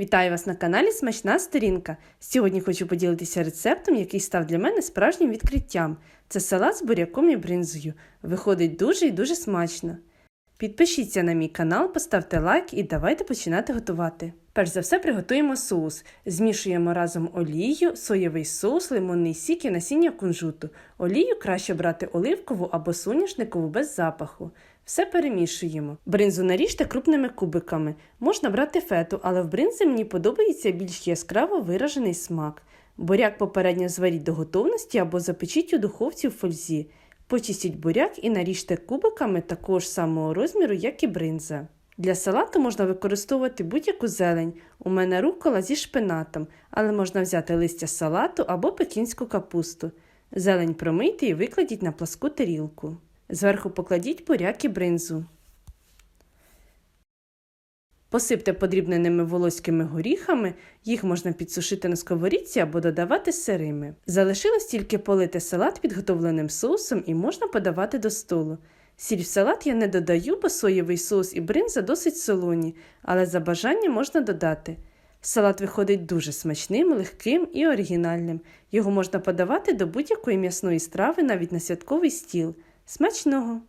Вітаю вас на каналі Смачна Сторінка. Сьогодні хочу поділитися рецептом, який став для мене справжнім відкриттям. Це салат з буряком і бринзою. Виходить дуже і дуже смачно. Підпишіться на мій канал, поставте лайк і давайте починати готувати. Перш за все приготуємо соус. Змішуємо разом олію, соєвий соус, лимонний сік і насіння кунжуту. Олію краще брати оливкову або соняшникову без запаху. Все перемішуємо. Бринзу наріжте крупними кубиками. Можна брати фету, але в бринзі мені подобається більш яскраво виражений смак. Буряк попередньо зваріть до готовності або запечіть у духовці в фользі. Почистіть буряк і наріжте кубиками такого ж самого розміру, як і бринза. Для салату можна використовувати будь-яку зелень. У мене рукола зі шпинатом, але можна взяти листя салату або пекінську капусту. Зелень промийте і викладіть на пласку тарілку. Зверху покладіть буряк і бринзу. Посипте подрібненими волоськими горіхами, їх можна підсушити на сковорідці або додавати сирими. Залишилось тільки полити салат підготовленим соусом і можна подавати до столу. Сіль в салат я не додаю, бо соєвий соус і бринза досить солоні, але за бажанням можна додати. Салат виходить дуже смачним, легким і оригінальним. Його можна подавати до будь-якої м'ясної страви навіть на святковий стіл. Смачного!